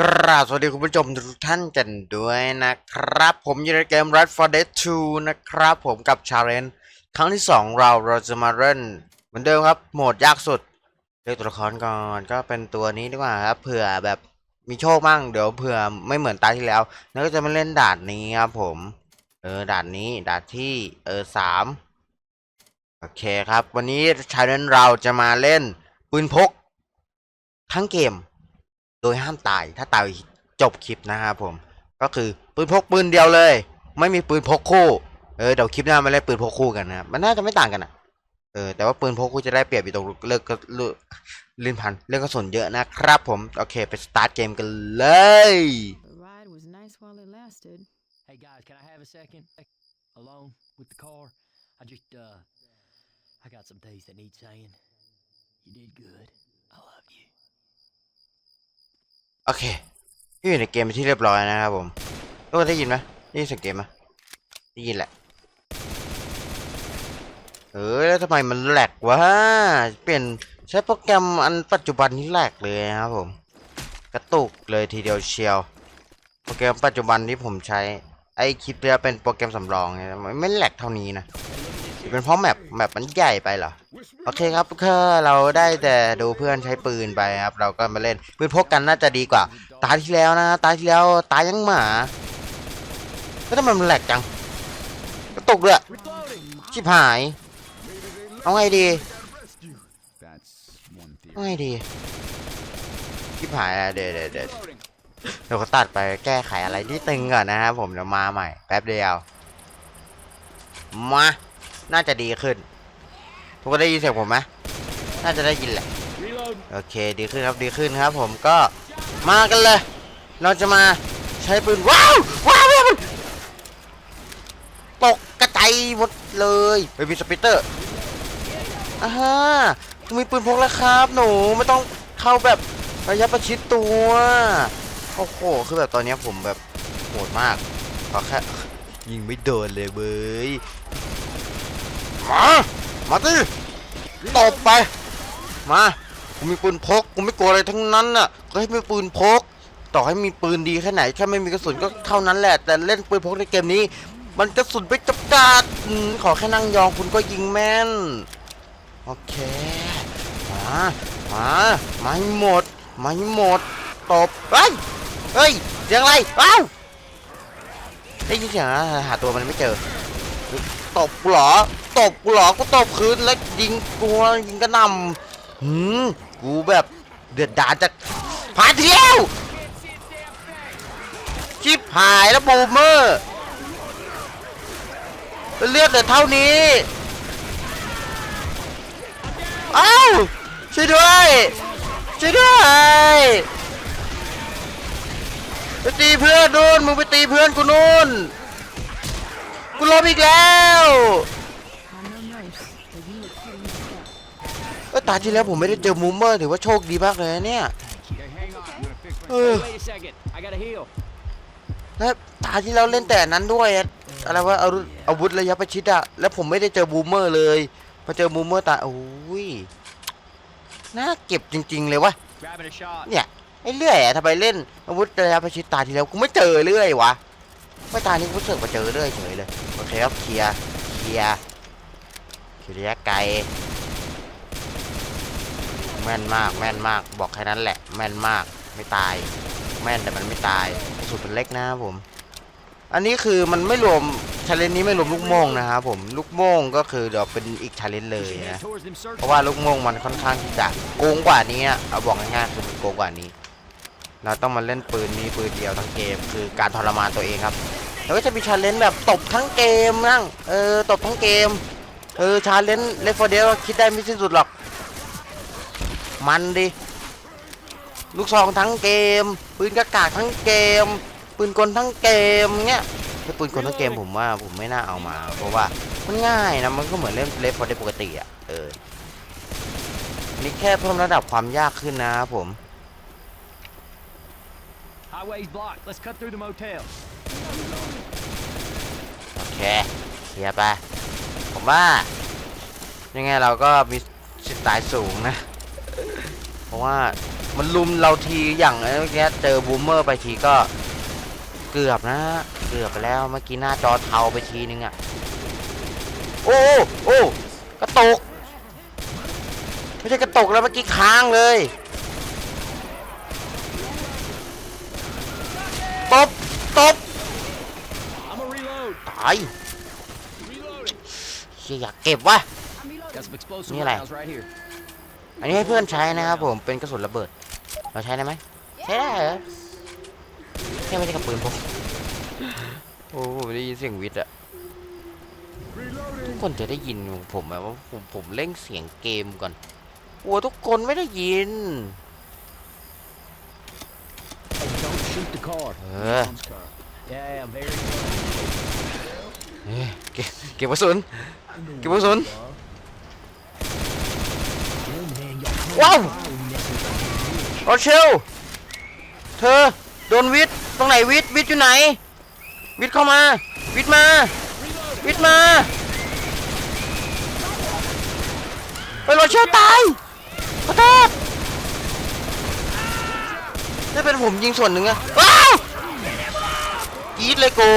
กราบสวัสดีคุณผู้ชมทุกท่านกันด้วยนะครับ ผมอยู่ในเกม Red for Dead 2 นะครับ ผมกับ Challenge ครั้งที่ 2 เราเราจะมาเล่นเหมือนเดิมครับ โหมดยากสุดเลือกตัวละครก่อนก็เป็นตัวนี้ดีกว่าครับเผื่อแบบมีโชคมั่งเดี๋ยวเผื่อไม่เหมือนตาที่แล้ว แล้วก็จะมาเล่นด่านนี้ครับผมเออด่านนี้ด่านที่เออสามโอเคครับ วันนี้ Challenge เราจะมาเล่นปืนพกทั้งเกม โดยห้ามตายถ้าตายจบคลิปนะครับผม ก็คือปืนพกปืนเดียวเลย ไม่มีปืนพกคู่เออเดี๋ยวคลิปหน้ามาเล่นปืนพกคู่กันนะครับมันน่าจะไม่ต่างกันอะเออแต่ว่าปืนพกคู่จะได้เปรียบอยู่ตรงเลือกก็เลือกลื่นพันเรื่องกระสุนเยอะนะครับผม โอเคไปสตาร์ทเกมกันเลย The ride was nice while it lasted. Hey guys, can I have a second? Alone with the car? I just, uh, I got some things that need saying. You did good. โอเคพี่อยู่ในเกมเป็นที่เรียบร้อยนะครับผมทุกคนได้ยินไหมได้ยินเสียงเกมไหมได้ยินแหละเออแล้วทำไมมันแหลกวะเปลี่ยนใช้โปรแกรมอันปัจจุบันนี้แหลกเลยนะครับผม กระตุกเลยทีเดียวเชียว โปรแกรมปัจจุบันที่ผมใช้ไอคลิปเนี้ยเป็นโปรแกรมสำรองไงไม่แหลกเท่านี้นะ เป็นเพราะแมปแมปมันใหญ่ไปเหรอ โอเคครับก็เราได้แต่ดูเพื่อนใช้ปืนไปครับ เราก็มาเล่นปืนพกกันน่าจะดีกว่า ตาที่แล้วนะ ตาที่แล้วตายยังหมา ก็ทำไมมันแหลกจังกระตกด้วยชิบหาย เอาไงดีเอาไงดีชิบหายแล้วเดี๋ยวเดี๋ยวเดี๋ยวเดี๋ยวก็ตัดไปแก้ไขอะไรที่ตึงก่อนนะครับผมเดี๋ยวมาใหม่แป๊บเดียวมา น่าจะดีขึ้น ทุกคนได้ยินเสียงผมไหมน่าจะได้ยินแหละ โอเค ดีขึ้นครับ ดีขึ้นครับ ผมก็มากันเลย เราจะมาใช้ปืน ว้าว ว้าวว้าวตกกระจายหมดเลยเบบี้สปิเตอร์อ่าฮะมีปืนพกแล้วครับ หนูไม่ต้องเข้าแบบระยะประชิดตัว โอ้โห คือแบบตอนนี้ผมแบบโหดมากขอแค่ยิงไม่โดนเลยเว้ย มา มาดิตบไป มากูมีปืนพกกูไม่กลัวอะไรทั้งนั้นน่ะก็ให้มีปืนพก ต่อให้มีปืนดีแค่ไหนแค่ไม่มีกระสุนก็เท่านั้นแหละ แต่เล่นปืนพกในเกมนี้ มันกระสุนไปจับจัดขอแค่นั่งยองคุณก็ยิงแม่น โอเค มา มามาให้หมดมาให้หมดตบเฮ้ยเฮ้ยเสียงอะไรว้าวได้ยินเสียงอหาตัวมันไม่เจอตบกูเหรอ ตบกูเหรอ กูตบคืนแล้วยิงกูยิงกระหนำหืมกูแบบเดือดดาลจากพาร์ทที่แล้วชิบหายแล้วบูมเมอร์เลือดเหลือเท่านี้ เอ้าช่วยด้วยช่วยด้วยไปตีเพื่อนนู่นมึงไปตีเพื่อนกูนู่นกูล้มอีกแล้ว เออตาที่แล้วผมไม่ได้เจอมูมเมอร์ถือว่าโชคดีมากเลยนะเนี่ย Okay, hang on. I'm gonna fix my เออ Wait a second. I gotta heal. แล้วตาที่แล้วเล่นแต่อันนั้นด้วยอะอะไรว่าอาวุธอาวุธระยะประชิดอะแล้วผมไม่ได้เจอบูมเมอร์เลยพอเจอบูมเมอร์ตาโอ้ยน่าเก็บจริง ๆ เลยวะ Grabbing a shot. เนี่ยไอ้เลื่อยอะทำไมเล่นอาวุธระยะประชิดตาที่แล้วกูไม่เจอเลื่อยวะไม่ตานี้กูเสือกมาเจอเลื่อยเฉยเลยโอเคครับเคลียร์เคลียร์ เคลีระยะไกล แม่นมากแม่นมากบอกแค่นั้นแหละ แม่นมากไม่ตาย แม่นแต่มันไม่ตายสุนมันเล็กนะครับผม อันนี้คือมันไม่รวมชาเลนนี้ไม่รวมลูกโม่งนะครับผมลูกโม่งก็คือเดี๋ยวเป็นอีกชาเลนเลยนะเพราะว่าลูกโม่งมันค่อนข้างที่จะโกงกว่านี้เอาบอกง่ายๆคือมันโกงกว่านี้ เราต้องมาเล่นปืนนี้ปืนเดียวทั้งเกม คือการทรมานตัวเองครับแล้วก็จะมีชาเลนจ์แบบตบทั้งเกมนั่งเออตบทั้งเกม เออชาเลนจ์เลฟเดลคิดได้ไม่สิ้นสุดหรอก มันดิลูกซองทั้งเกม ปืนกระกากทั้งเกม ปืนกลทั้งเกมเงี้ยถ้าปืนกลทั้งเกมผมว่าผมไม่น่าเอามา เพราะว่ามันง่ายนะมันก็เหมือนเล่นเลฟเดลปกติอะเออนี่แค่เพิ่มระดับความยากขึ้นนะครับผม Highway's blocked. Let's cut through the motel. โอเว่า ยังไงเราก็มีสิทธิ์ตายสูงนะ เพราะว่ามันลุมเราทีอย่างเมื่อกี้เจอบูมเมอร์ไปทีก็เกือบนะ เกือบไปแล้วเมื่อกี้หน้าจอเทาไปทีนึงอะโอ้โอ้กระตก ไม่ใช่กระตกแล้วเมื่อกี้ค้างเลยตบตบตาย เชี่ยอยากเก็บวะ Got some explosive Như này. rounds right here. อันนี้ให้เพื่อนใช้นะครับผม เป็นกระสุนระเบิด เราใช้ได้ไหมใช้ได้เหรอแค่ไม่ใช่กับปืนพกโอ้ผมได้ยินเสียงวิทย์อะทุกคนจะได้ยินของผมไหมว่าผมผมเล่งเสียงเกมก่อนโอ้ทุกคนไม่ได้ยินเออ Mom's car. Yeah, very เก็บเก็บกระสุนเก็บกระสุนว้าวโรเชลเธอโดนวิทตรงไหนวิทวิทอยู่ไหน วิทเข้ามา วิทมา วิทมาไปโรเชลตายขอโทษนี่เป็นผมยิงส่วนหนึ่งอะว้าวกีดเลยกู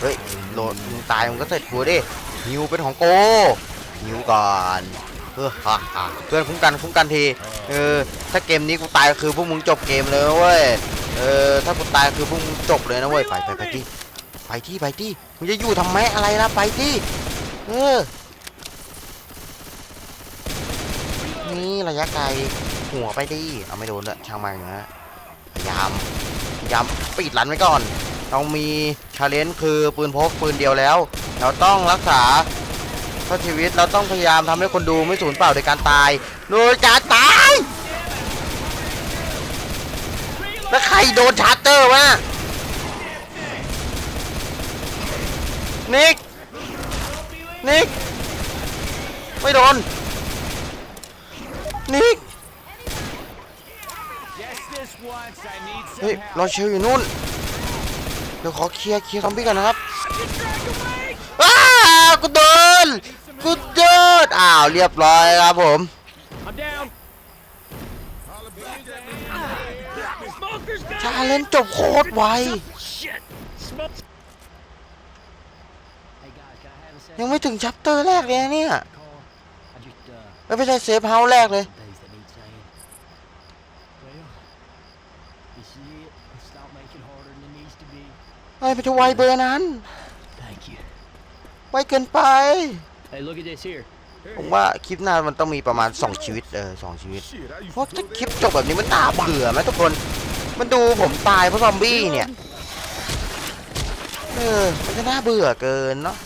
เฮ้ยโหลดมึงตายมึงก็เสร็จกูดิฮิวเป็นของโกฮิวก่อนเออฮ่าฮ่าเพื่อนคุ้มกันคุ้มกันทีเออถ้าเกมนี้กูตายก็คือพวกมึงจบเกมเลยนะเว้ยเออถ้ากูตายคือพวกมึงจบเลยนะเว้ยไปไปไปที่ไปที่ไปที่มึงจะอยู่ทำไมอะไรนะไปที่เออนี่ระยะไกลหัวไปดิเอาไม่โดนเลยช่างมันนะพยายามพยายามปิดรันไว้ก่อน เรามีชาเลนจ์คือปืนพกปืนเดียวแล้ว เราต้องรักษาเพื่อชีวิตเราต้องพยายามทำให้คนดูไม่สูญเปล่าโดยการตาย โดยการตาย แล้วใครโดนชาร์เตอร์วะนิก นิก ไม่โดน นิก Just this once, I need เฮ้ย some รอ help. เชลอยู่นู่น เดี๋ยวขอเคลียร์เคลียร์ซอมบี้ก่อนนะครับอ้ากูโดนกูโดนอ้าวเรียบร้อยครับผมชาเลนจ์จบโคตรไวยังไม่ถึงชัปเตอร์แรกเลยเนี่ยไม่ใช่เซฟเฮาส์แรกเลย some days that need saying. Well, this is it. Let's stop making harder than it needs to be. ไอ้ยมันจะไวเบอร์นั้น Thank you. ไวเกินไป Hey, look at this here. ผมว่าคลิปหน้ามันต้องมีประมาณ 2 ชีวิตเออสองชีวิต Shit, I used เพราะ to ถ้า do คลิป that. จบแบบนี้มันน่าเบื่อไหมทุกคน มันดูผมตายเพราะซอมบี้เนี่ย เออ มันจะน่าเบื่อเกินเนาะ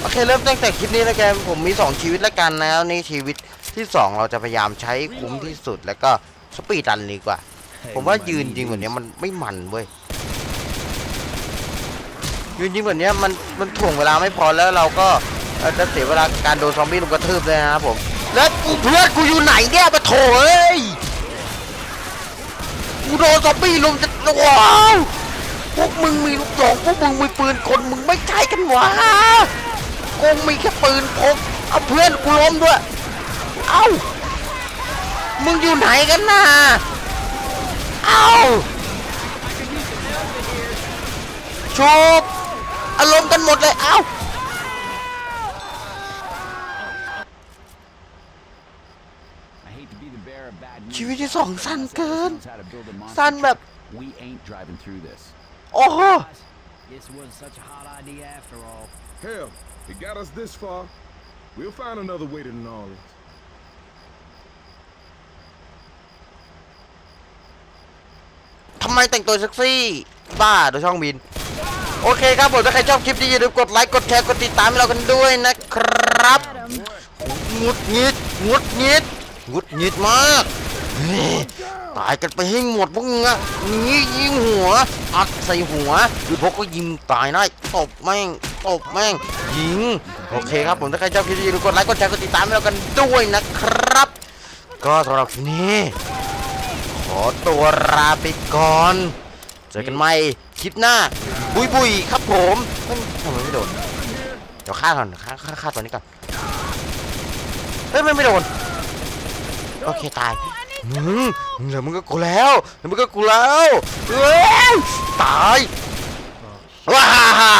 โอเคเริ่มตั้งแต่คลิปนี้แล้วกันผมมี 2 ชีวิตแล้วกันนะนี่ชีวิตที่ 2 เราจะพยายามใช้คุ้มที่สุดแล้วก็สปีดดันดีกว่า ผมว่ายืนจริงแบบนี้มันไม่มันเว้ย ยืนจริงแบบนี้มันมันถ่วงเวลาไม่พอแล้วเราก็จะเสียเวลาการโดนซอมบี้ลุมกระทืบเลยนะครับผมแล้วกูเพื่อนกูอยู่ไหนเนี่ยปะโถเอ้ยกูโดนซอมบี้ลุมจะว้าวพวกมึงมีลูกดอกพวกมึงมีปืนคนมึงไม่ใช่กันวะกูมีแค่ปืนพกเอาเพื่อนกูล้มด้วย เอ้ามึงอยู่ไหนกันน่ะเอ้าชุบ อารมณ์กันหมดเลยเอ้า I hate to be the bearer of bad news. ชีวิตที่สองสั้นเกิน Knows how to build a monster สั้นแบบ truck. We ain't driving through this. โอ้โห Guys, this wasn't such a hot idea after all. Hell, it got us this far. We'll find another way to New Orleans. ทำไมแต่งตัวเซ็กซี่ บ้าโดยช่องบิน โอเคครับผมถ้าใครชอบคลิปนี้อย่าลืมกดไลค์กดแชร์กดติดตามให้เรากันด้วยนะครับงุดงิดงุดงิดงุดงิดมากตายกันไปให้หมดพวกมึงอะนี่ยิงหัว อัดใส่หัวหรือพวกก็ยิงตายได้ตบแม่งตบแม่งยิง โอเคครับผมถ้าใครชอบคลิปนี้อย่าลืมกดไลค์กดแชร์กดติดตามให้เรากันด้วยนะครับ ก็สำหรับคลิปนี้ ขอตัวลาไปก่อน เจอกันใหม่คลิปหน้า บุยบุยครับผมมันทำไมไม่โดนเดี๋ยวฆ่าก่อนฆ่าฆ่าฆ่าตัวนี้ก่อนเฮ้ยมันไม่โดนโอเคตายหืมเดี๋ยวมึงก็กูแล้วเหลือมึงก็กูแล้วเอ้ยตายว้าฮ่าฮ่า